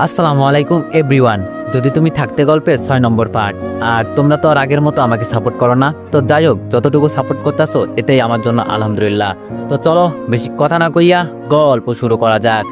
আসসালামু আলাইকুম, এভরিওয়ান। যদি তুমি থাকতে গল্পে ছয় নম্বর পার্ট, আর তোমরা তো আর আগের মতো আমাকে সাপোর্ট করো না, তো যাই হোক, যতটুকু সাপোর্ট করতেছো, এটাই আমার জন্য আলহামদুলিল্লাহ। তো চলো, বেশি কথা না কইয়া গল্প শুরু করা যাক।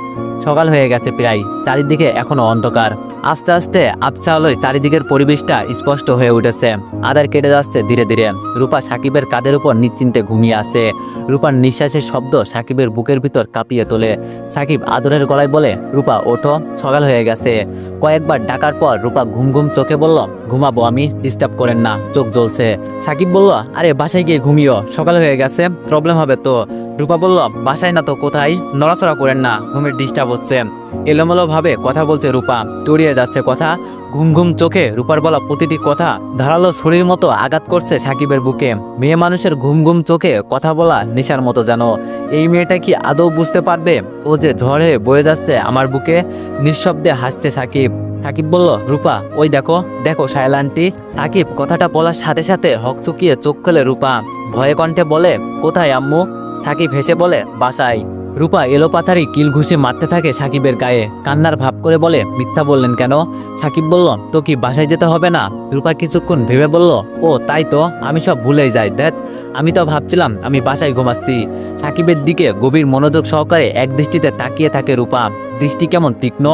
সকাল হয়ে গেছে প্রায়, চারিদিকে এখনও অন্ধকার। আস্তে আস্তে আবছা চারিদিকের পরিবেশটা স্পষ্ট হয়ে উঠেছে। আদার কেটে যাচ্ছে ধীরে ধীরে। রূপা সাকিবের কাঁধের উপর নিশ্চিন্তে ঘুমিয়ে আছে। রূপার নিঃশ্বাসের শব্দ সাকিবের বুকের ভিতর কাঁপিয়ে তোলে। সাকিব আদরের গলায় বলে, রূপা, ওঠো, সকাল হয়ে গেছে। কয়েকবার ডাকার পর রূপা ঘুম ঘুম চোখে বলল, ঘুমাবো আমি, ডিস্টার্ব করেন না, চোখ জ্বলছে। সাকিব বলল, আরে, বাসায় গিয়ে ঘুমিও, সকাল হয়ে গেছে, প্রবলেম হবে তো। রূপা বলল, বাসায় না তো, কোথায়? নড়াচড়া করেন না, ঘুমের ডিস্টার্ব হচ্ছে। এলোমেলো ভাবে কথা বলছে রূপা। তড়িয়ে যাচ্ছে কথা। ঘুম ঘুম চোখে রূপার বলা প্রতিটি কথা ধারালো ছুরির মতো আঘাত করছে সাকিবের বুকে। মেয়ে মানুষের ঘুম ঘুম চোখে কথা বলা নেশার মতো যেন। এই মেয়েটা কি আদৌ বুঝতে পারবে? ও যে ঝড়ে বয়ে যাচ্ছে আমার বুকে, নিঃশব্দে হাসছে সাকিব। সাকিব বলল, রূপা, ওই দেখো দেখো শায়লানটি সাকিব কথাটা বলার সাথে সাথে হকচুকিয়ে চোখ খুলে রূপা। ভয়ে কণ্ঠে বলে, কোথায় আম্মু? সাকিব হেসে বলে, বাসায়। রূপা এলোপাথারি কিল ঘুষে মারতে থাকে সাকিবের গায়ে। কান্নার ভাব করে বলে, মিথ্যা বললেন কেন? সাকিব বলল, তো কি বাসায় যেতে হবে না? রূপা কিছুক্ষণ ভেবে বলল, ও, তাই তো, আমি সব ভুলে যাই, দেখ। আমি তো ভাবছিলাম আমি বাসায় ঘুমাচ্ছি। সাকিবের দিকে গভীর মনোযোগ সহকারে এক দৃষ্টিতে তাকিয়ে থাকে রূপা। দৃষ্টি কেমন তীক্ষ্ণ?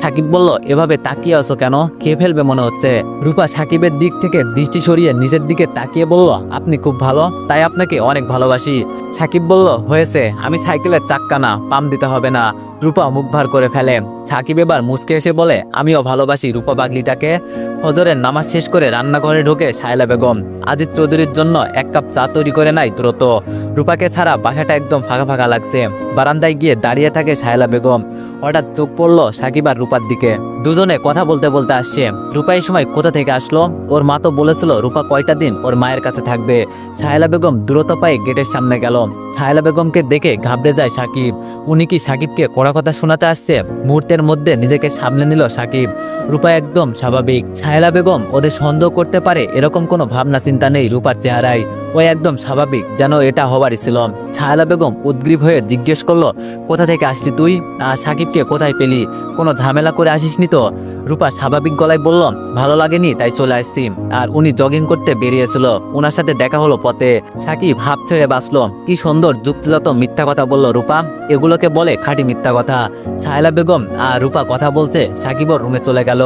সাকিব বলল, এভাবে তাকিয়ে আছো কেন? খেয়ে ফেলবে মনে হচ্ছে। রূপা সাকিবের দিক থেকে দৃষ্টি সরিয়ে নিজের দিকে তাকিয়ে বলল, আপনি খুব ভালো, তাই আপনাকে অনেক ভালোবাসি। সাকিব বলল, হয়েছে, আমি সাইকেলের চাক্কা না, পাম দিতে হবে না। রূপা মুখ ভার করে ফেলে। সাকিব এবার মুচকে এসে বলে, আমিও ভালোবাসি রূপা বাগলিটাকে। হজরের নামাজ শেষ করে রান্নাঘরে ঢোকে শায়লা বেগম। আজিত চৌধুরীর জন্য এক কাপ চা তৈরি করে নাই দ্রুত। রূপাকে ছাড়া বাসাটা একদম ফাঁকা ফাঁকা লাগছে। বারান্দায় গিয়ে দাঁড়িয়ে থাকে শায়লা বেগম। হঠাৎ চোখ পড়ল সাকিব আর রূপার দিকে। দুজনে কথা বলতে বলতে আসছে। রূপা এই সময় কোথা থেকে আসলো? ওর মা তো বলেছিল, রূপা কয়টা দিন ওর মায়ের কাছে থাকবে। সাহেলা বেগম দ্রুত পায়ে গেটের সামনে গেল। সাহেলা বেগমকে দেখে ঘাবড়ে যায় সাকিব। উনি কি সাকিবকে কড়া কথা শোনাতে আসছে? মুহূর্তের মধ্যে নিজেকে সামলে নিল সাকিব। রূপা একদম স্বাভাবিক। ছায়লা বেগম ওদের সন্দেহ করতে পারে এরকম কোনো ভাবনা চিন্তা নেই রূপার চেহারায়। ও একদম স্বাভাবিক যেন এটা হবারই ছিল ছায়লা বেগম উদ্গ্রীব হয়ে জিজ্ঞেস করল, কোথা থেকে আসলি তুই? আর সাকিবকে কোথায় পেলি? কোনো ঝামেলা করে আসিসনি তো? রূপা স্বাভাবিক গলায় বলল, ভালো লাগেনি, তাই চলে আসছি। আর উনি জগিং করতে বেরিয়েছিল। ওনার সাথে দেখা হলো পথে। সাকিব হাফ ছেড়ে বাঁচলো। কি সুন্দর যুক্তিগত মিথ্যা কথা বলল রূপা। এগুলোকে বলে খাঁটি মিথ্যা কথা। সাহেলা বেগম আর রূপা কথা বলছে সাকিবর রুমে চলে গেল।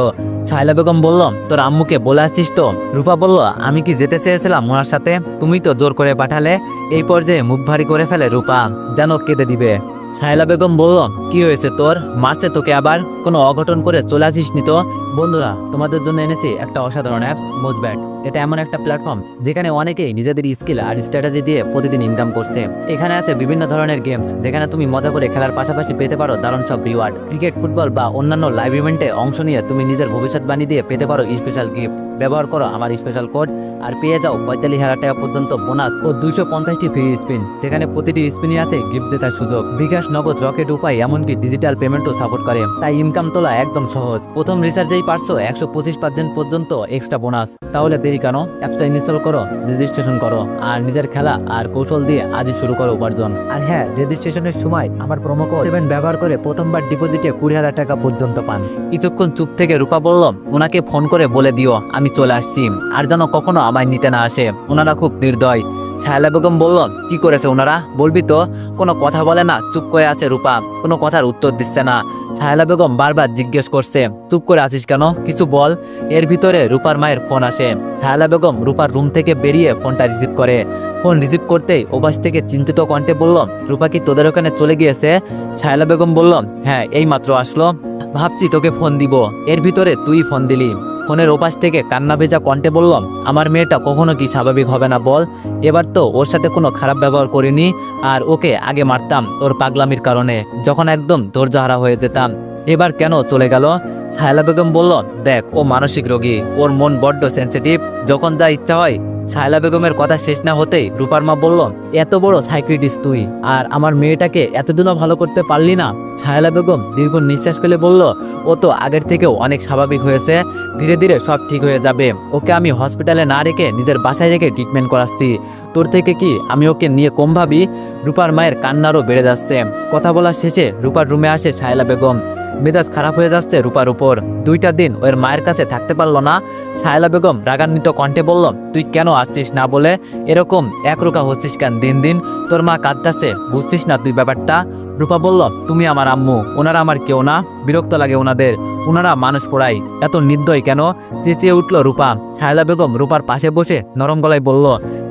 সাহেলা বেগম বলল, তোর আম্মুকে বলে আসছিস তো? রূপা বলল, আমি কি যেতে চেয়েছিলাম ওনার সাথে? তুমি তো জোর করে পাঠালে। এই পর্যায়ে মুখ ভারী করে ফেলে রূপা, যেন কেঁদে দিবে। সাহেলা বেগম বলল কি হয়েছে তোর? মারছে তোকে আবার? কোনো অঘটন করে চলে আসিস নি তো? বন্ধুরা, তোমাদের জন্য এনেছি একটা অসাধারণ অ্যাপস মোজব্যাট এটা এমন একটা প্ল্যাটফর্ম যেখানে অনেকেই নিজেদের স্কিল আর স্ট্র্যাটেজি দিয়ে প্রতিদিন ইনকাম করছে। এখানে আছে বিভিন্ন ধরনের গেমস যেখানে তুমি মজা করে খেলার পাশাপাশি পেতে পারো দারুণ সব রিওয়ার্ড ক্রিকেট ফুটবল বা অন্যান্য লাইভ ইভেন্টে অংশ নিয়ে তুমি নিজের ভবিষ্যৎবাণী দিয়ে পেতে পারো স্পেশাল গিফট ব্যবহার করো আমার স্পেশাল কোড আর পেয়ে যাও পঁয়তাল্লিশ হাজার টাকা পর্যন্ত বোনাস ও দুইশো পঞ্চাশটি ফ্রি স্পিন যেখানে প্রতিটি স্পিনই আছে গিফট জেতার সুযোগ। বিকাশ, নগদ রকেট উপায় এমনকি ডিজিটাল পেমেন্টও সাপোর্ট করে, তাই ইনকাম তোলা একদম সহজ। প্রথম রিচার্জেই পারছ একশো পঁচিশ পার্সেন্ট পর্যন্ত এক্সট্রা বোনাস তাহলে দেরি কেন? অ্যাপসটা ইনস্টল করো রেজিস্ট্রেশন করো, আর নিজের খেলা আর কৌশল দিয়ে আজই শুরু করো উপার্জন। আর হ্যাঁ রেজিস্ট্রেশনের সময় আমার প্রোমো কোড সেভেন ব্যবহার করে প্রথমবার ডিপোজিটে কুড়ি হাজার টাকা পর্যন্ত পান। কিছুক্ষণ চুপ থেকে রূপা বলল, ওনাকে ফোন করে বলে দিও, আমি চলে আসছি। আর যেন কখনো আমায় নিতে না আসে। ওনারা খুব নির্দয়। ছায়ালা বেগম বলল, কি করেছে ওনারা? বলবি তো, কোনো কথা বলে না, চুপ করে আছে রূপা, কোনো কথার উত্তর দিচ্ছে না। ছায়ালা বেগম বারবার জিজ্ঞেস করছে, চুপ করে আছিস কেন? কিছু বল। এর ভিতরে রূপার মায়ের ফোন আসে। ছায়ালা বেগম রূপার রুম থেকে বেরিয়ে ফোনটা রিসিভ করে। ফোন রিসিভ করতেই ওপাশ থেকে চিন্তিত কণ্ঠে বলল, রূপা কি তোদের ওখানে চলে গিয়েছে? ছায়ালা বেগম বলল হ্যাঁ এই মাত্র আসলো। ভাবছি তোকে ফোন দিব। এর ভিতরে তুই ফোন দিলি। ফোনের ওপাশ থেকে কান্না ভেজা কণ্ঠে বললাম, আমার মেয়েটা কখনো কি স্বাভাবিক হবে না বল? এবার তো ওর সাথে কোনো খারাপ ব্যবহার করিনি আর ওকে আগে মারতাম ওর পাগলামির কারণে, যখন একদম ধৈর্যহারা হয়ে যেতাম। এবার কেন চলে গেল? সাহেলা বেগম বলল, দেখ, ও মানসিক রোগী, ওর মন বড্ড সেন্সিটিভ যখন যা ইচ্ছা হয় সাহেলা বেগমের কথা শেষ না হতেই রূপার মা বলল, এত বড় সাইক্রিটিস্ট তুই, আর আমার মেয়েটাকে এতদিনও ভালো করতে পারলি না। ছায়লা বেগম দীর্ঘ নিঃশ্বাস ফেলে বলল, ও তো আগের থেকেও অনেক স্বাভাবিক হয়েছে, ধীরে ধীরে সব ঠিক হয়ে যাবে। ওকে আমি হসপিটালে না রেখে নিজের বাসায় রেখে ট্রিটমেন্ট করাচ্ছি। তোর থেকে কি আমি ওকে নিয়ে কম ভাবি? রূপার মায়ের কান্নারও বেড়ে যাচ্ছে। কথা বলার শেষে রূপার রুমে আসে সায়লা বেগম। মেজাজ খারাপ হয়ে যাচ্ছে রূপার উপর। দুইটা দিন ওর মায়ের কাছে থাকতে পারল না। সায়লা বেগম রাগান্বিত কণ্ঠে বলল, তুই কেন আসছিস না বলে? এরকম একরোকা হচ্ছিস কেন দিন দিন? তোর মা কাঁদতেছে, বুঝছিস না তুই ব্যাপারটা? রূপা বলল, তুমি আমার আম্মু, ওনারা আমার কেউ না, বিরক্ত লাগে ওনাদের। ওনারা মানুষ পড়াই, এত নির্দয় কেন? চেঁচিয়ে উঠল রূপা। ছায়লা বেগম রূপার পাশে বসে নরম গলায় বলল,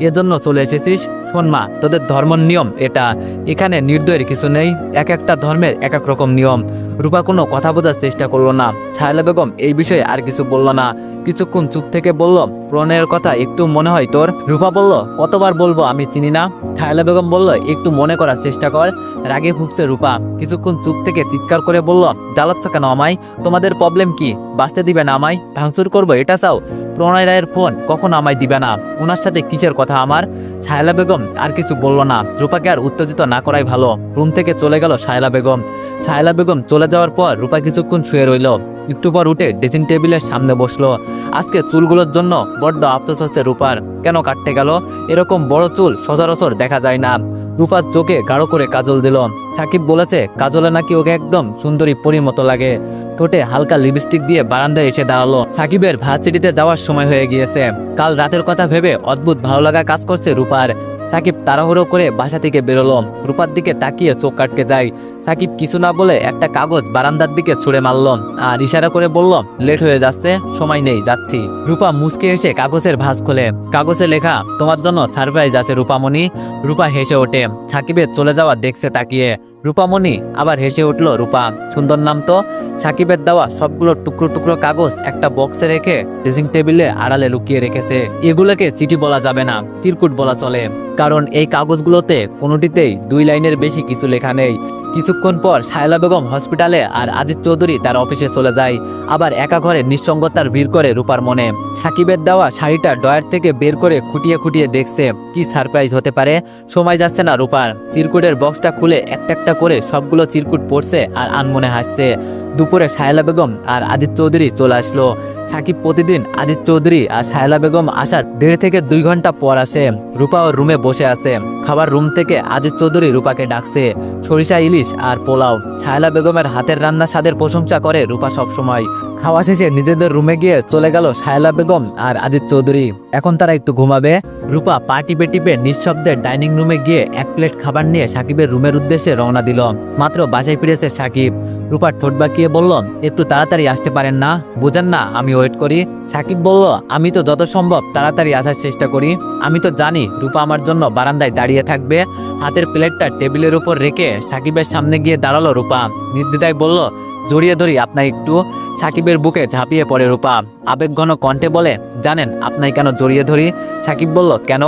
এজন্য চলে এসেছিস? শোন মা, তোদের ধর্মের নিয়ম এটা। এখানে নির্দয়ের কিছু নেই, এক একটা ধর্মের এক এক রকম নিয়ম। রূপা কোনো কথা বোঝার চেষ্টা করল না। ছায়লা বেগম এই বিষয়ে আর কিছু বলল না। কিছুক্ষণ চুপ থেকে বলল, প্রণয়ের কথা একটু মনে হয় তোর? রূপা বলল, কতবার বলব আমি চিনি না? ছায়লা বেগম বলল, একটু মনে করার চেষ্টা কর। রাগে ভুগছে রূপা। কিছুক্ষণ চুপ থেকে চিৎকার করে বলল জ্বালাচ্ছ কেন আমায়? তোমাদের প্রবলেম কি? বাঁচতে দিবে না আমায়? ভাঙচুর করব, এটা চাও? প্রণয় রায়ের ফোন কখন আমায় দিবে না। ওনার সাথে কিসের কথা আমার? সায়লা বেগম আর কিছু বলল না। রূপাকে আর উত্তেজিত না করাই ভালো। রুম থেকে চলে গেল সায়লা বেগম। সায়লা বেগম চলে যাওয়ার পর রূপা কিছুক্ষণ শুয়ে রইল। একটু পর উঠে ড্রেসিং টেবিলের সামনে বসল। আজকে চুলগুলোর জন্য বড্ড আফসোস হচ্ছে রূপার। কেন কাটতে গেল? এরকম বড় চুল সচরাচর দেখা যায় না। রূপার চোখে গাঢ় করে কাজল দিল। সাকিব বলেছে, কাজলে নাকি ওকে একদম সুন্দরী পরীর মতো লাগে। ঠোঁটে হালকা লিপস্টিক দিয়ে বারান্দায় এসে দাঁড়াল। সাকিবের ভার্সিটিতে যাওয়ার সময় হয়ে গিয়েছে। কাল রাতের কথা ভেবে অদ্ভুত ভালো লাগা কাজ করছে রূপার সাকিব তাড়াহুড়ো করে বাসা থেকে বেরোলো। রূপার দিকে তাকিয়ে চোখ কাটকে যায়। সাকিব কিছু না বলে একটা কাগজ বারান্দার দিকে ছুঁড়ে মারল আর ইশারা করে বলল, লেট হয়ে যাচ্ছে, সময় নেই, যাচ্ছি। রূপা মুসকে এসে কাগজের ভাঁজ খোলে। কাগজে লেখা, তোমার জন্য সারপ্রাইজ আছে রূপামণি। রূপা হেসে ওঠে। সাকিবের চলে যাওয়া দেখছে তাকিয়ে। রূপামণি আবার হেসে উঠল, রূপা, সুন্দর নাম তো। সাকিবের দেওয়া সবগুলো টুকরো টুকরো কাগজ একটা বক্সে রেখে ড্রেসিং টেবিলে আড়ালে লুকিয়ে রেখেছে। এগুলোকে চিঠি বলা যাবে না, তিরকুট বলা চলে। কারণ এই কাগজগুলোতে কোনোটিতেই দুই লাইনের বেশি কিছু লেখা নেই। কিছুক্ষণ পর শায়লা বেগম হসপিটালে আর আজিজ চৌধুরী তার অফিসে চলে যায়। আবার একা ঘরে নিঃসঙ্গতার ভিড় করে রূপার মনে। সাকিবের দেওয়া শাড়িটা ডয়ার থেকে বের করে খুঁটিয়ে খুঁটিয়ে দেখছে। কি সারপ্রাইজ হতে পারে? সময় যাচ্ছে না রূপার। চিরকুটের বক্সটা খুলে একটা একটা করে সবগুলো চিরকুট পড়ছে আর আনমনে হাসছে। দুপুরে শায়লা বেগম আর আদিত চৌধুরী চলে আসলো। সাকিব প্রতিদিন আদিত চৌধুরী আর সাহেলা বেগম আসার দেড় থেকে দুই ঘণ্টা পর আসে। রূপা ওর রুমে বসে আছে। খাবার রুম থেকে আজিজ চৌধুরী রূপাকে ডাকছে। সরিষা ইলিশ আর পোলাও। ছায়লা বেগমের হাতের রান্না স্বাদের প্রশংসা করে রূপা সবসময়। খাওয়া শেষে নিজেদের রুমে গিয়ে চলে গেল শায়লা বেগম আর আজিত চৌধুরী। এখন তারা একটু ঘুমাবে। রূপা পা টিপে টিপে নিঃশব্দে ডাইনিং রুমে গিয়ে এক প্লেট খাবার নিয়ে সাকিবের রুমের উদ্দেশ্যে রওনা দিল। মাত্র বাসায় ফিরেছে সাকিব রূপার ঠোঁট বাঁকিয়ে বলল, একটু তাড়াতাড়ি আসতে পারেন না? বুঝেন না, আমি ওয়েট করি। সাকিব বলল, আমি তো যত সম্ভব তাড়াতাড়ি আসার চেষ্টা করি। আমি তো জানি রূপা আমার জন্য বারান্দায় দাঁড়িয়ে থাকবে। হাতের প্লেটটা টেবিলের উপর রেখে সাকিবের সামনে গিয়ে দাঁড়াল রূপা। নির্দ্বিধায় বলল জড়িয়ে ধরি আপনার একটু সাকিবের বুকে ঝাঁপিয়ে পড়ে রূপা। আবেগঘন কণ্ঠে বলে, জানেন, আপনাই কেন জড়িয়ে ধরি? সাকিব বলল, কেন?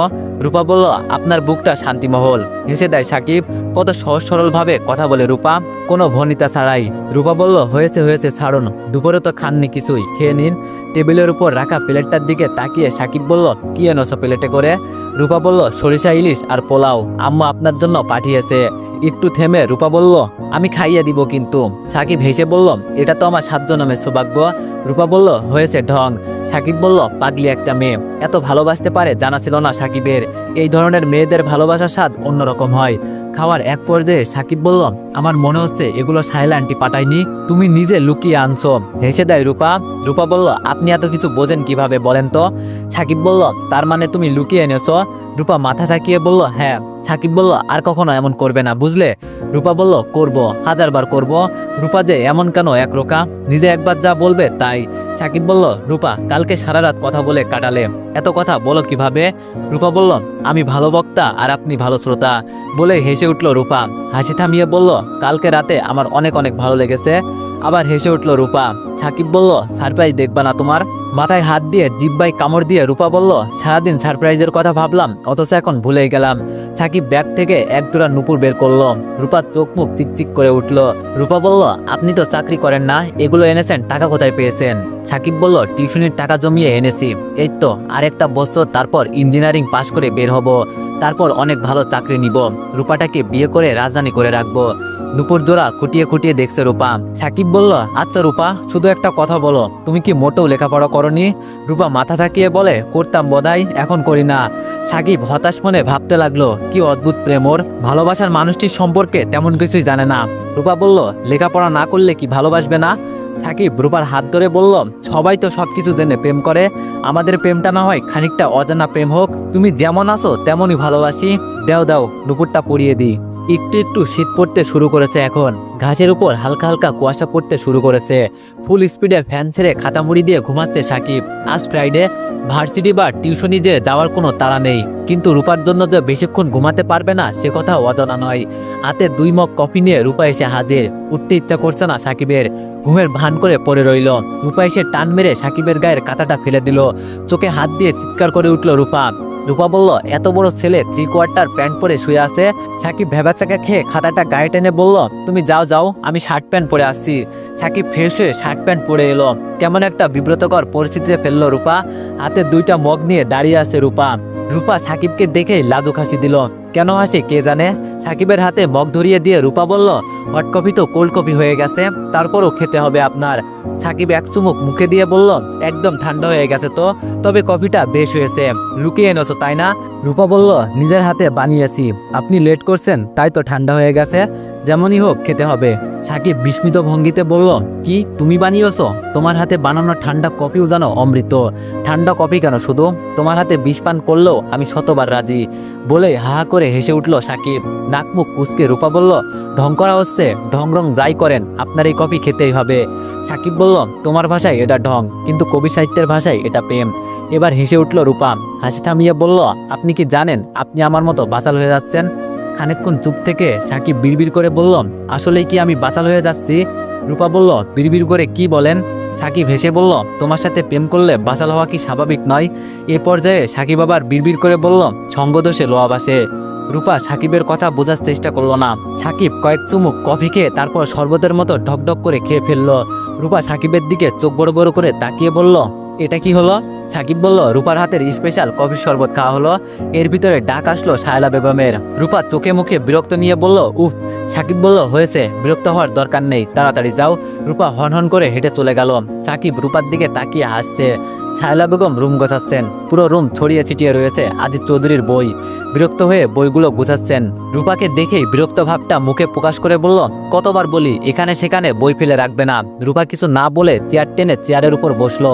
রূপা বলল, আপনার বুকটা শান্তিমহল। হেসে দেয় সাকিব, কত সহজ সরলভাবে কথা বলে রূপা, কোনো ভনিতা ছাড়াই। রূপা বলল, হয়েছে হয়েছে, ছাড়ুন। দুপুরে তো খাননি কিছুই, খেয়ে নিন। টেবিলের উপর রাখা প্লেটটার দিকে তাকিয়ে সাকিব বলল, কি এনেছো প্লেটে করে? রূপা বলল, সরিষা ইলিশ আর পোলাও। আম্মু আপনার জন্য পাঠিয়েছে। একটু থেমে রূপা বলল, আমি খাইয়ে দিব কিন্তু। সাকিব হেসে বলল, এটা তো আমার সাধ্য নামের সৌভাগ্য। রূপা বলল, হয়েছে ঢং। সাকিব বলল, পাগলি একটা মেয়ে। এত ভালোবাসতে পারে জানা ছিল না সাকিবের। এই ধরনের মেয়েদের ভালোবাসার স্বাদ অন্যরকম হয়। খাওয়ার এক পর্যায়ে সাকিব বলল, আমার মনে হচ্ছে এগুলো সাহেলা আন্টি পাঠায়নি। তুমি নিজে লুকিয়ে আনছো। হেসে দেয় রূপা। রূপা বলল, আপনি এত কিছু বোঝেন কীভাবে বলেন তো? সাকিব বলল, তার মানে তুমি লুকিয়ে এনেছো? রূপা মাথা ঝাঁকিয়ে বলল হ্যাঁ। সাকিব বলল, আর কখনো এমন করবে না, বুঝলে? রূপা বলল, করব, হাজারবার করব। রূপা যে এমন কেন, এক রোকা? নিজে একবার যা বলবে তাই। সাকিব বলল, রূপা, কালকে সারা রাত কথা বলে কাটালে। এত কথা বলো কীভাবে? রূপা বলল, আমি ভালো বক্তা আর আপনি ভালো শ্রোতা। বলে হেসে উঠল রূপা। হাসি থামিয়ে বলল, কালকে রাতে আমার অনেক অনেক ভালো লেগেছে। আবার হেসে উঠল রূপা। সাকিব বলল, সারপ্রাইজ দেখবা না তোমার? মাথায় হাত দিয়ে জিব্বাই কামড় দিয়ে রূপা বলল, সারাদিন সারপ্রাইজের কথা ভাবলাম, অথচ এখন ভুলে গেলাম। সাকিব ব্যাগ থেকে এক জোড়া নুপুর বের করল। রূপার চোখ মুখ চিকচিক করে উঠল। রূপা বলল, আপনি তো চাকরি করেন না, এগুলো এনেছেন, টাকা কোথায় পেয়েছেন? সাকিব বলল, টিউশনের টাকা জমিয়ে এনেছি। এই তো, আরেকটা বছর, তারপর ইঞ্জিনিয়ারিং পাশ করে বের হব। তারপর অনেক ভালো চাকরি নিব। রূপাটাকে বিয়ে করে রাজধানী করে রাখব। নুপুর জোড়া খুঁটিয়ে খুঁটিয়ে দেখছে রূপা। সাকিব বলল আচ্ছা রূপা, শুধু একটা কথা বলো, তুমি কি মোটেও লেখাপড়া করনি। রূপা মাথা থাকিয়ে বলে, করতাম বদাই এখন করি না। সাকিব হতাশ মনে ভাবতে লাগল, কি অদ্ভুত প্রেম ওর। ভালোবাসার মানুষটির সম্পর্কে তেমন কিছুই জানে না। রূপা বলল, লেখাপড়া না করলে কি ভালোবাসবে না? সাকিব রূপার হাত ধরে বলল, সবাই তো সবকিছু জেনে প্রেম করে। আমাদের প্রেমটা না হয় খানিকটা অজানা প্রেম হোক। তুমি যেমন আছো, তেমনই ভালোবাসি। দেও, দাও নুপুরটা পরিয়ে দিই। একটু একটু শীত পড়তে শুরু করেছে এখন। ঘাসের উপর হালকা হালকা কুয়াশা পড়তে শুরু করেছে। ফুল স্পিডে ফ্যান ছেড়ে খাতা মুড়ি দিয়ে ঘুমাচ্ছে সাকিব। আজ ফ্রাইডে, ভার্সিটি বা টিউশনি যে যাওয়ার কোনো তাড়া নেই। কিন্তু রূপার জন্য যে বেশিক্ষণ ঘুমাতে পারবে না, সে কথা অজানা নয়। হাতে দুই মগ কফি নিয়ে রূপা এসে হাজির। উঠতে ইচ্ছা করছে না সাকিবের। ঘুমের ভান করে পড়ে রইল। রূপা এসে টান মেরে সাকিবের গায়ের কাঁথাটা ফেলে দিল। চোখে হাত দিয়ে চিৎকার করে উঠল রূপা। রূপা বলল, এত বড় ছেলে থ্রি কোয়ার্টার প্যান্ট পরে শুয়ে আছে। সাকিব ভেবাচাকা খেয়ে খাতাটা গায়ে টেনে বলল, তুমি যাও যাও, আমি শার্ট প্যান্ট পরে আসছি। সাকিব ফ্রেশ হয়ে শার্ট প্যান্ট পরে এলো। কেমন একটা বিব্রতকর পরিস্থিতিতে ফেলল রূপা। হাতে দুইটা মগ নিয়ে দাঁড়িয়ে আছে রূপা। রূপা সাকিবকে দেখেই লাজু খাসি দিল। কেন আসে কে জানে? সাকিবের হাতে মগ ধরিয়ে দিয়ে রূপা বলল, হট কফি তো কোল্ড কফি হয়ে গেছে, তারপরও খেতে হবে আপনার। সাকিব এক চুমুক মুখে দিয়ে বলল, একদম ঠান্ডা হয়ে গেছে তো, তবে কফিটা বেশ হয়েছে। লুকিয়ে এনেছো, তাই না? রূপা বলল, নিজের হাতে বানিয়েছি। আপনি লেট করছেন, তাই তো ঠান্ডা হয়ে গেছে। যেমনই হোক খেতে হবে। সাকিব বিস্মিত ভঙ্গিতে বলল, কি? তুমি বানিয়েছ? তোমার হাতে বানানো ঠান্ডা কফিও জানো অমৃত। ঠান্ডা কফি কেন শুধু? তোমার হাতে বিষ পান করলেও আমি শতবার রাজি। বলে হা হা করে হেসে উঠল সাকিব। নাক মুখ কুচকে রূপা বলল, ঢং করা হচ্ছে। ঢং রং যাই করেন, আপনার এই কফি খেতেই হবে। সাকিব বলল, তোমার ভাষায় এটা ঢং, কিন্তু কবি সাহিত্যের ভাষায় এটা প্রেম। এবার হেসে উঠল রূপা। হাসি থামিয়ে বলল, আপনি কি জানেন? আপনি আমার মতো বাচাল হয়ে যাচ্ছেন? খানিকক্ষণ চুপ থেকে সাকিব বিড়বিড় করে বলল, আসলেই কি আমি বাচাল হয়ে যাচ্ছি? রূপা বলল, বিড়বিড় করে কি বলেন? সাকিব হেসে বলল, তোমার সাথে প্রেম করলে বাচাল হওয়া কি স্বাভাবিক নয়? এ পর্যায়ে সাকিব আবার বিড়বিড় করে বলল সঙ্গদোষে লোয়া বাসে রূপা সাকিবের কথা বোঝার চেষ্টা করল না। সাকিব কয়েক চুমুক কফি খেয়ে তারপর শরবতের মতো ঢকঢক করে খেয়ে ফেলল। রূপা সাকিবের দিকে চোখ বড় বড় করে তাকিয়ে বলল এটা কি হলো? সাকিব বলল, রূপার হাতের স্পেশাল কফি শরবত খাওয়া হলো। এর ভিতরে ডাক আসলো সায়লা বেগমের। রূপা চোখে মুখে বিরক্ত নিয়ে বলল, উফ! সাকিব বলল, হয়েছে, বিরক্ত হওয়ার দরকার নেই, তাড়াতাড়ি যাও। রূপা হন হন করে হেঁটে চলে গেল। সাকিব রূপার দিকে তাকিয়ে হাসছে। শায়লা বেগম রুম গোছাচ্ছেন। পুরো রুম ছড়িয়ে ছিটিয়ে রয়েছে আজিজ চৌধুরীর বই। বিরক্ত হয়ে বইগুলো গুছাচ্ছেন। রূপাকে দেখেই বিরক্ত ভাবটা মুখে প্রকাশ করে বলল, কতবার বলি, এখানে সেখানে বই ফেলে রাখবে না। রূপা কিছু না বলে চেয়ার টেনে চেয়ারের উপর বসল।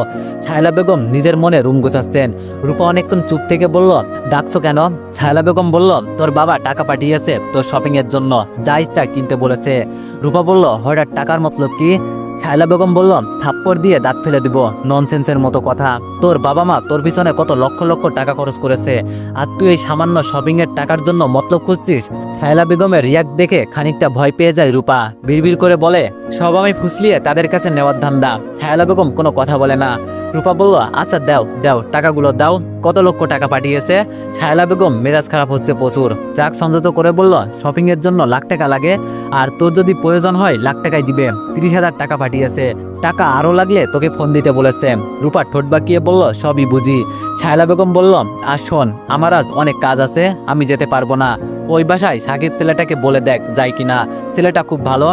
ছায়লা বেগম নিজের মনে রুম গোছাচ্ছেন। রূপা অনেকক্ষণ চুপ থেকে বলল, ডাকছো কেন? ছায়লা বেগম বলল, তোর বাবা টাকা পাঠিয়েছে তোর শপিং এর জন্য। যা ইচ্ছা কিনতে বলেছে। রূপা বলল হঠাৎ টাকার মতলব কি? শায়লা বেগম বলল, থাপ্পড় দিয়ে দাঁত ফেলে দিব। ননসেন্সের মতো কথা। তোর বাবা মা তোর পিছনে কত লক্ষ লক্ষ টাকা খরচ করেছে। আর তুই এই সামান্য শপিং এর টাকার জন্য মতলব খুঁজছিস? শায়লা বেগমের রিয়াক্ট দেখে খানিকটা ভয় পেয়ে যায় রূপা। বিড়বিড় করে বলে, সব আমি ফুসলিয়ে তাদের কাছে নেওয়ার ধান্দা। শায়লা বেগম কোনো কথা বলে না। রূপা বলল আচ্ছা দাও দাও, টাকাগুলো দাও। কত লক্ষ টাকা পাঠিয়েছে? শায়লা বেগম মেজাজ খারাপ হচ্ছে প্রচুর। ট্রাক সংযত করে বলল শপিং এর জন্য লাখ টাকা লাগে, আর তোর যদি প্রয়োজন হয়, লাখ টাকাই দিবে। তিরিশ হাজার টাকা পাঠিয়েছে। টাকা আরও লাগলে তোকে ফোন দিতে বলেছে। রূপা ঠোঁট বাঁকিয়ে বলল, সবই বুঝি। শায়লা বেগম বলল, আর শোন, আমার আজ অনেক কাজ আছে, আমি যেতে পারব না। ওই বাসায় সাকিব ছেলেটাকে বলে দেখ যাই কিনা। ছেলেটা খুব ভালো।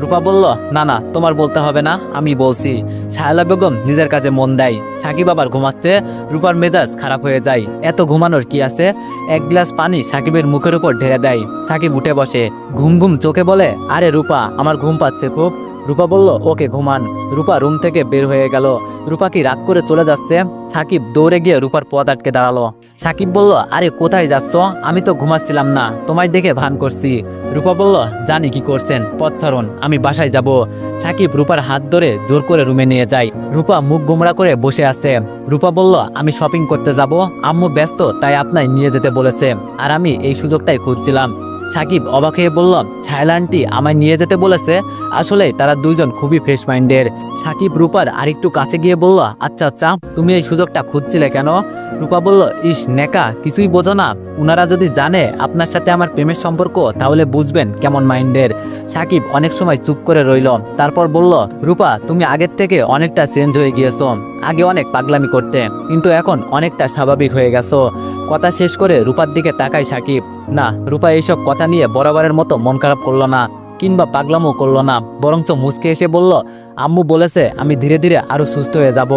রূপা বলল, না না, তোমার বলতে হবে না, আমি বলছি। শায়লা বেগম নিজের কাজে মন দেয়। সাকিব আবার ঘুমাতে রূপার মেজাজ খারাপ হয়ে যায়। এত ঘুমানোর কি আছে? এক গ্লাস পানি সাকিবের মুখের উপর ঢেলে দেয়। সাকিব উঠে বসে, ঘুম ঘুম চোখে বলে, আরে রূপা, আমার ঘুম পাচ্ছে খুব। রূপা বলল, ওকে, ঘুমান। রূপা রুম থেকে বের হয়ে গেল। রূপা কি রাগ করে চলে যাচ্ছে? সাকিব দৌড়ে গিয়ে রূপার পথ আটকে দাঁড়াল। সাকিব বলল, আরে, কোথায় যাচ্ছ? আমি তো ঘুমাচ্ছিলাম না। তোমায় দেখে ভান করছি। রূপা বলল, জানি কি করছেন। পথ ছাড়ুন, আমি বাসায় যাব। সাকিব রূপার হাত ধরে জোর করে রুমে নিয়ে যায়। রূপা মুখ গুমরা করে বসে আছে। রূপা বলল, আমি শপিং করতে যাব। আম্মু ব্যস্ত, তাই আপনাই নিয়ে যেতে বলেছে। আর আমি এই সুযোগটাই খুঁজছিলাম। সাকিব অবাক হয়ে বলল, ছায়লা আমায় নিয়ে যেতে বলেছে? আসলে তারা দুইজন খুবই ফ্রেশ মাইন্ডের। সাকিব রূপার আরেকটু কাছে গিয়ে বলল আচ্ছা আচ্ছা তুমি এই সুযোগটা খুঁজছিলে কেন? রূপা বলল, ইস, নেকা, কিছুই বোঝো না। উনারা যদি জানে আপনার সাথে আমার প্রেমের সম্পর্ক, তাহলে বুঝবেন কেমন মাইন্ডের। সাকিব অনেক সময় চুপ করে রইল। তারপর বলল, রূপা, তুমি আগের থেকে অনেকটা চেঞ্জ হয়ে গিয়েছো। আগে অনেক পাগলামি করতে, কিন্তু এখন অনেকটা স্বাভাবিক হয়ে গেছো। কথা শেষ করে রূপার দিকে তাকায় সাকিব। না, রূপা এইসব কথা নিয়ে বরাবরের মতো মন খারাপ করল না। কিংবা পাগলামও করল না, বরঞ্চ মুচকে এসে বলল, আম্মু বলেছে আমি ধীরে ধীরে আরও সুস্থ হয়ে যাব।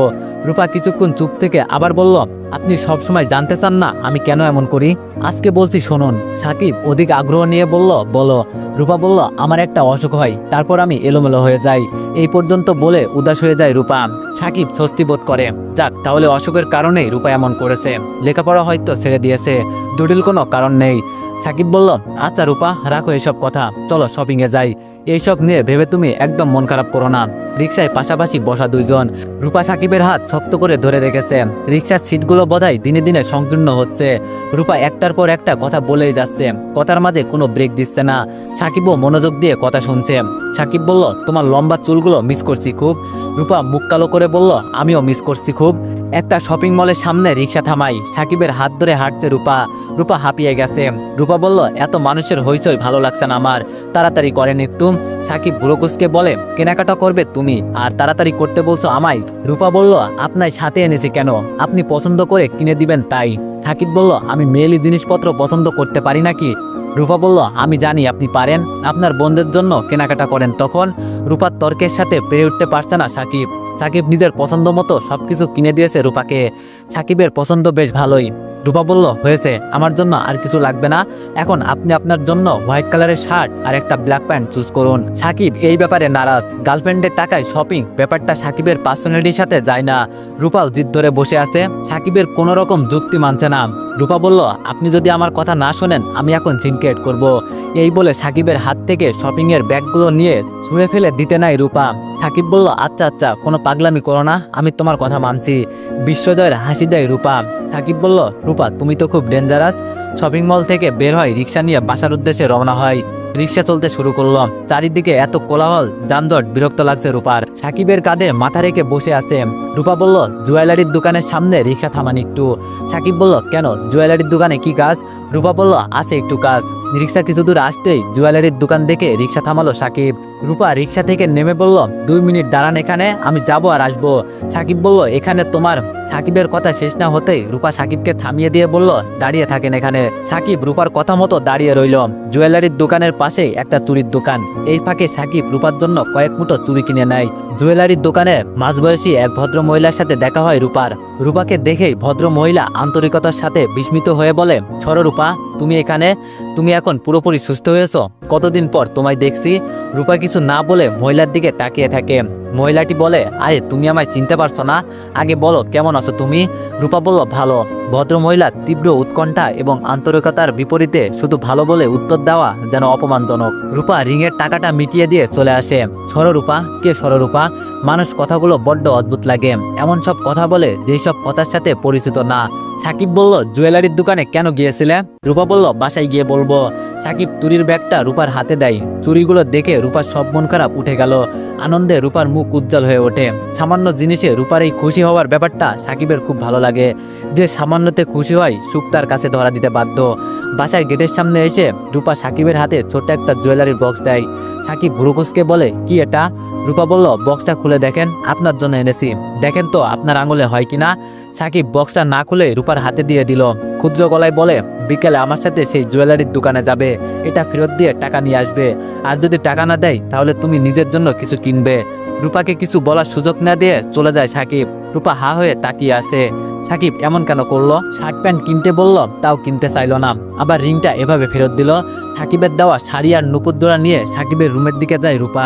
রূপা কিছুক্ষণ চুপ থেকে আবার বলল, আপনি সবসময় জানতে চান না আমি কেন এমন করি? আজকে বলছি শুনুন। সাকিব অধিক আগ্রহ নিয়ে বলল, বলো। রূপা বলল, আমার একটা অসুখ হয়, তারপর আমি এলোমেলো হয়ে যাই। এই পর্যন্ত বলে উদাস হয়ে যায় রূপা। সাকিব স্বস্তি বোধ করে, যাক, তাহলে অসুখের কারণেই রূপা এমন করেছে। লেখাপড়া হয়তো ছেড়ে দিয়েছে, জটিল কোনো কারণ নেই। সাকিব বলল আচ্ছা রূপা, রাখো এসব কথা। চলো শপিংয়ে যাই। এইসব নিয়ে ভেবে তুমি একদম মন খারাপ করো না। রিক্সায় পাশাপাশি বসা দুইজন। রূপা সাকিবের হাত শক্ত করে ধরে রেখেছে। রিক্সার সিটগুলো বোধহয় দিনে দিনে সংকীর্ণ হচ্ছে। রূপা একটার পর একটা কথা বলেই যাচ্ছে। কথার মাঝে কোনো ব্রেক দিচ্ছে না। সাকিবও মনোযোগ দিয়ে কথা শুনছে। সাকিব বলল, তোমার লম্বা চুলগুলো মিস করছি খুব। রূপা মুখ কালো করে বলল, আমিও মিস করছি খুব। একটা শপিং মলের সামনে রিক্সা থামাই। সাকিবের হাত ধরে হাঁটছে রূপা রূপা হাঁপিয়ে গেছে। রূপা বলল, এত মানুষের হইচই ভালো লাগছে না আমার। তাড়াতাড়ি করেন একটু। সাকিব বুড়োকুসকে বলে, কেনাকাটা করবে তুমি, আর তাড়াতাড়ি করতে বলছো আমায়। রূপা বলল, আপনার সাথে এনেছি কেন? আপনি পছন্দ করে কিনে দিবেন তাই। সাকিব বলল, আমি মেয়েলি জিনিসপত্র পছন্দ করতে পারি নাকি? রূপা বলল, আমি জানি আপনি পারেন। আপনার বন্ধুদের জন্য কেনাকাটা করেন তখন। রূপার তর্কের সাথে পেরে উঠতে পারছে না সাকিব। সাকিব নিজের পছন্দ মতো সবকিছু কিনে দিয়েছে রূপাকে। সাকিবের পছন্দ বেশ ভালোই। রূপা বলল, হয়েছে, আমার জন্য আর কিছু লাগবে না। এখন আপনি আপনার জন্য হোয়াইট কালারের শার্ট আর একটা ব্ল্যাক প্যান্ট চুজ করুন। সাকিব এই ব্যাপারে নারাজ। গার্লফ্রেন্ডের টাকায় শপিং ব্যাপারটা সাকিবের পার্সোনালিটির সাথে যায় না। রূপাল জিদ ধরে বসে আছে। সাকিবের কোনো রকম যুক্তি মানছে না। রূপা বলল, আপনি যদি আমার কথা না শোনেন, আমি এখন সিনক্রেট করব। এই বলে সাকিবের হাত থেকে শপিং এর ব্যাগগুলো নিয়ে ছুঁড়ে ফেলে দিতে নাই রূপা। সাকিব বলল আচ্ছা আচ্ছা কোনো পাগলামি করো না, আমি তোমার কথা মানছি। বিশ্বজয়ের হাসি দেয় রূপা। সাকিব বলল, রূপা, তুমি তো খুব ডেঞ্জারাস শপিং মল থেকে বের হয় রিক্সা নিয়ে বাসার উদ্দেশ্যে রওনা হয়। রিক্সা চলতে শুরু করল। চারিদিকে এত কোলাহল, যানজট বিরক্ত লাগছে রূপার। সাকিবের কাঁধে মাথা রেখে বসে আছে। রূপা বলল, জুয়েলারির দোকানের সামনে রিক্সা থামান একটু। সাকিব বলল, কেন? জুয়েলারির দোকানে কি কাজ? রূপা বলল, আছে একটু কাজ। রিক্সা কিছু দূর আসতেই জুয়েলারির দোকান দেখে রিক্সা থামালো সাকিব। রূপা রিক্সা থেকে নেমে বলল, দুই মিনিট দাঁড়ান এখানে, আমি যাব আর আসব। সাকিব বলল, এখানে তোমার সাকিবের কথা শেষ না হতেই রূপা সাকিবকে থামিয়ে দিয়ে বলল, দাঁড়িয়ে থাকেন এখানে। সাকিব রূপার কথা মতো দাঁড়িয়ে রইল। জুয়েলারির দোকানের পাশেই একটা চুরির দোকান। এই ফাঁকে সাকিব রূপার জন্য কয়েক মুঠো চুরি কিনে নেয়। জুয়েলারির দোকানে মাঝবয়সী এক ভদ্র মহিলার সাথে দেখা হয় রূপার। রূপাকে দেখেই ভদ্র মহিলা আন্তরিকতার সাথে বিস্মিত হয়ে বলে, সর রূপা, তুমি এখানে? তুমি এখন পুরোপুরি সুস্থ হয়েছ? কতদিন পর তোমায় দেখছি? রূপা কিছু না বলে মহিলার দিকে তাকিয়ে থাকে। মহিলাটি বলে, আরে, তুমি আমায় চিনতে পারছ না? আগে বলো, কেমন আছো তুমি? রূপা বলল, ভালো। ভদ্র মহিলা তীব্র উৎকণ্ঠা এবং আন্তরিকতার বিপরীতে শুধু ভালো বলে উত্তর দেওয়া যেন অপমানজনক। রূপা রিংয়ের টাকাটা মিটিয়ে দিয়ে চলে আসে। সররূপা কে সররূপা মানুষ কথাগুলো বড্ড অদ্ভুত লাগে। এমন সব কথা বলে যেই সব কথার সাথে পরিচিত না। সাকিব বলল, জুয়েলারির দোকানে কেন গিয়েছিলে? রূপা বলল, বাসায় গিয়ে বলব। সাকিব চুরির ব্যাগটা রূপার হাতে দেয়। চুরিগুলো দেখে রূপার সব মন খারাপ উঠে গেল। আনন্দে রূপার মুখ উজ্জ্বল হয়ে ওঠে। সামান্য জিনিসে রূপার এই খুশি হওয়ার ব্যাপারটা সাকিবের খুব ভালো লাগে। যে সামান্যতে খুশি হয়, সুখ তার কাছে ধরা দিতে বাধ্য। বাসার গেটের সামনে এসে রূপা সাকিবের হাতে ছোট্ট একটা জুয়েলারির বক্স দেয়। সাকিব ভুরুকুসকে বলে, কি এটা? রূপা বলল বক্সটা খুলে দেখেন, আপনার জন্য এনেছি। দেখেন তো, আপনার আঙুলে হয় কিনা? সাকিব বক্সটা না খুলে রূপার হাতে দিয়ে দিল। ক্ষুদ্র গলায় বলে, বিকেলে আমার সাথে সেই জুয়েলারির দোকানে যাবে। এটা ফেরত দিয়ে টাকা নিয়ে আসবে। আর যদি টাকা না দেয়, তাহলে তুমি নিজের জন্য কিছু কিনবে। রূপাকে কিছু বলার সুযোগ না দিয়ে চলে যায় সাকিব। রূপা হা হয়ে তাকিয়ে আছে। সাকিব এমন কেন করল? শার্ট প্যান্ট কিনতে বলল, তাও কিনতে চাইল না। আবার রিংটা এভাবে ফেরত দিল। সাকিবের দেওয়া শাড়ি আর নুপুরদোড়া নিয়ে সাকিবের রুমের দিকে যায় রূপা।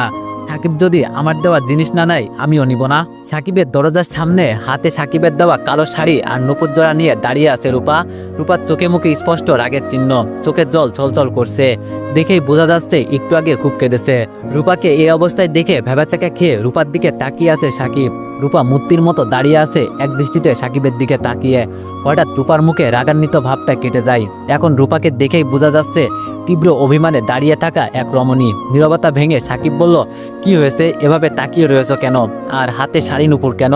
সাকিব যদি আমার দেওয়া জিনিস না নেয়, আমিও নিব না। সাকিবের দরজার সামনে হাতে সাকিবের দেওয়া কালো শাড়ি আর নুপুর জোড়া নিয়ে দাঁড়িয়ে আছে রূপা। রূপার চোখে মুখে স্পষ্ট রাগের চিহ্ন। চোখের জল ছলছল করছে। দেখেই বোঝা যাচ্ছে একটু আগে খুব কেঁদেছে। রূপাকে এই অবস্থায় দেখে ভেবাচাকা খেয়ে রূপার দিকে তাকিয়ে আছে সাকিব। রূপা মূর্তির মতো দাঁড়িয়ে আছে এক দৃষ্টিতে সাকিবের দিকে তাকিয়ে। হঠাৎ রূপার মুখে রাগান্বিত ভাবটা কেটে যায়। এখন রূপাকে দেখেই বোঝা যাচ্ছে তীব্র অভিমানে দাঁড়িয়ে থাকা এক রমণী। নীরবতা ভেঙে সাকিব বলল, কি হয়েছে? এভাবে তাকিয়ে রয়েছে কেন? আর হাতে শাড়ি নুপুর কেন?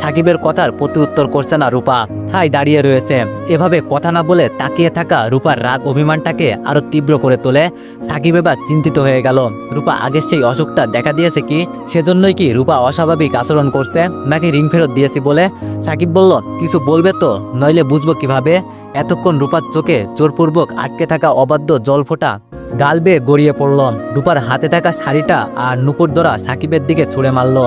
সাকিবের কথার প্রতি উত্তর করছে না রূপা। ঠাই দাঁড়িয়ে রয়েছে। এভাবে কথা না বলে তাকিয়ে থাকা রূপার রাগ অভিমানটাকে আরও তীব্র করে তোলে। সাকিব এবার চিন্তিত হয়ে গেল। রূপা আগের সেই অসুখটা দেখা দিয়েছে কি? সেজন্যই কি রূপা অস্বাভাবিক আচরণ করছে? নাকি রিং ফেরত দিয়েছি বলে? সাকিব বলল, কিছু বলবে তো? নইলে বুঝব কীভাবে? এতক্ষণ রূপার চোখে জোরপূর্বক আটকে থাকা অবাধ্য জল ফোটা গাল বেয়ে গড়িয়ে পড়ল। রূপার হাতে থাকা শাড়িটা আর নুপুর দরা সাকিবের দিকে ছুঁড়ে মারল।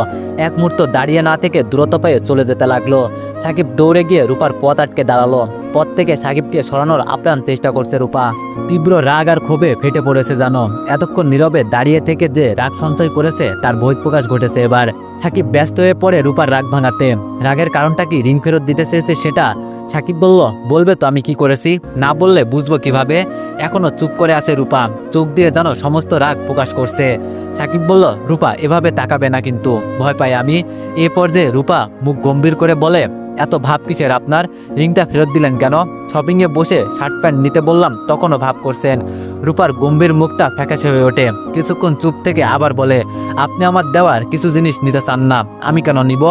এক মুহূর্ত দাঁড়িয়ে না থেকে দ্রুত পায়ে চলে যেতে লাগল। সাকিব দৌড়ে গিয়ে রূপার পথ আটকে দাঁড়াল। পথ থেকে সাকিবকে সরানোর আপ্রাণ চেষ্টা করছে রূপা। তীব্র রাগ আর ক্ষোভে ফেটে পড়েছে জানো এতক্ষণ নীরবে দাঁড়িয়ে থেকে যে রাগ সঞ্চয় করেছে, তার বহিঃপ্রকাশ ঘটেছে এবার। সাকিব ব্যস্ত হয়ে পড়ে রূপার রাগ ভাঙাতে। রাগের কারণটা কি ঋণ ফেরত দিতে চেয়েছে সেটা সাকিব বলল, বলবে তো আমি কি করেছি? না বললে বুঝব কীভাবে? এখনও চুপ করে আছে রূপা। চোখ দিয়ে যেন সমস্ত রাগ প্রকাশ করছে। সাকিব বলল, রূপা, এভাবে তাকাবে না কিন্তু। ভয় পাই আমি। এ পর্যায়ে রূপা মুখ গম্ভীর করে বলে এত ভাব কিসের আপনার? রিংটা ফেরত দিলেন কেন? শপিংয়ে বসে শার্ট প্যান্ট নিতে বললাম, তখনও ভাব করছেন। রূপার গম্ভীর মুখটা ফ্যাকাশে হয়ে ওঠে। কিছুক্ষণ চুপ থেকে আবার বলে, আপনি আমার দেওয়ার কিছু জিনিস নিতে চান না, আমি কেন নিব?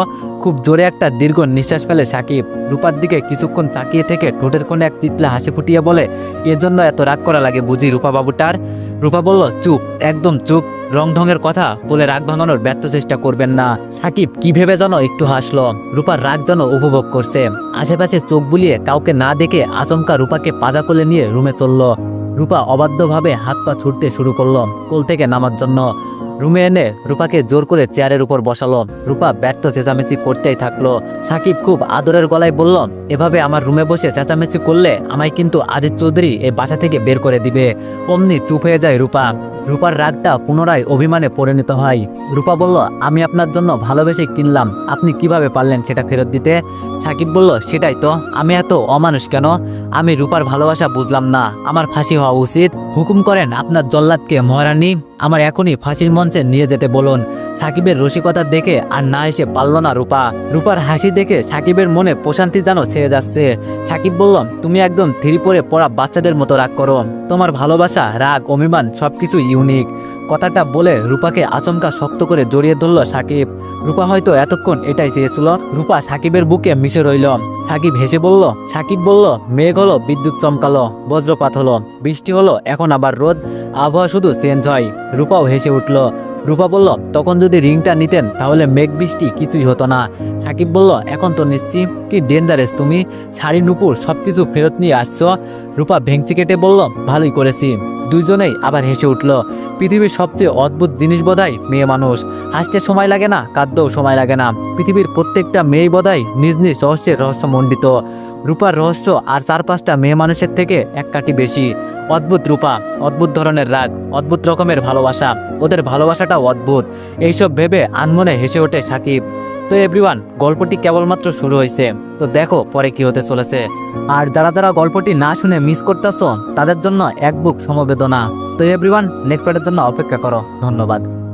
খুব জোরে একটা দীর্ঘ নিঃশ্বাস ফেলে সাকিব রূপার দিকে কিছুক্ষণ তাকিয়ে থেকে ঠোঁটের কোণে এক চিতলা হাসি ফুটিয়ে বলে এজন্য এত রাগ করা লাগে বুঝি রূপা বাবুটার? রূপা বলল, চুপ, একদম চুপ। রং ঢঙের কথা বলে রাগ ভাঙানোর ব্যর্থ চেষ্টা করবেন না। সাকিব কি ভেবে যেন একটু হাসলো। রূপার রাগ যেন উপভোগ করছে। আশেপাশে চোখ বুলিয়ে কাউকে না দেখে আচমকা রূপাকে পাজা কোলে নিয়ে রুমে চলল। রূপা অবাধ্যভাবে হাত পা ছুটতে শুরু করল কোল থেকে নামার জন্য। রুমে এনে রূপাকে জোর করে চেয়ারের উপর বসালো। রূপা ব্যর্থ চেঁচামেচি করতেই থাকল। সাকিব খুব আদরের গলায় বলল, এভাবে আমার রুমে বসে চেঁচামেচি করলে আমায় কিন্তু আদিত চৌধুরী এই বাসা থেকে বের করে দিবে। অমনি চুপ হয়ে যায় রূপা। রূপার রাগটা পুনরায় অভিমানে পরিণত হয়। রূপা বলল, আমি আপনার জন্য ভালোবেসে কিনলাম। আপনি কীভাবে পারলেন সেটা ফেরত দিতে? সাকিব বলল, সেটাই তো। আমি এত অমানুষ কেন? আমি রূপার ভালোবাসা বুঝলাম না। আমার ফাঁসি হওয়া উচিত। হুকুম করেন, আপনার জল্লাদকে মহারানী, আমার এখনই ফাঁসির মঞ্চে নিয়ে যেতে বলুন। সাকিবের রসিকতা দেখে আর না এসে পারল না রূপা। রূপার হাসি দেখে সাকিবের মনে প্রশান্তি যেন ছেয়ে যাচ্ছে। সাকিব বললাম তুমি একদম ধীরে পড়ে পড়া বাচ্চাদের মতো রাগ করো। তোমার ভালোবাসা, রাগ, অভিমান সবকিছু ইউনিক কথাটা বলে রূপাকে আচমকা শক্ত করে জড়িয়ে ধরল সাকিব। রূপা হয়তো এতক্ষণ এটাই চেয়েছিল। রূপা সাকিবের বুকে মিশে রইল। সাকিব হেসে বলল, সাকিব বলল, মেঘ হলো, বিদ্যুৎ চমকালো, বজ্রপাত হলো, বৃষ্টি হলো, এখন আবার রোদ, আবহাওয়া শুধু চেঞ্জ হয়। রূপাও হেসে উঠল। রূপা বলল, তখন যদি রিংটা নিতেন, তাহলে মেঘ বৃষ্টি কিছুই হতো না। সাকিব বলল, এখন তো নিচ্ছি কি ডেঞ্জারেস তুমি? শাড়ি, নুপুর, সবকিছু ফেরত নিয়ে আসছো? রূপা ভেঙচি কেটে বলল, ভালোই করেছি। দুজনেই আবার হেসে উঠল। পৃথিবীর সবচেয়ে অদ্ভুত জিনিস বোধহয় মেয়ে মানুষ। হাসতে সময় লাগে না, কাঁদতেও সময় লাগে না। পৃথিবীর প্রত্যেকটা মেয়ে বোধহয় নিজ নিজ রহস্যের রহস্যমণ্ডিত রূপার রহস্য আর চার পাঁচটা মেয়ে মানুষের থেকে এক কাটি বেশি। অদ্ভুত রূপা, অদ্ভুত ধরনের রাগ, অদ্ভুত রকমের ভালোবাসা। ওদের ভালোবাসাটাও অদ্ভুত। এইসব ভেবে আনমনে হেসে ওঠে সাকিব। তো এভরিওয়ান গল্পটি কেবলমাত্র শুরু হয়েছে। তো দেখো পরে কি হতে চলেছে। আর যারা যারা গল্পটি না শুনে মিস করতেছ, তাদের জন্য এক বুক সমবেদনা। তো এভরিওয়ান নেক্সট পার্টের জন্য অপেক্ষা করো। ধন্যবাদ।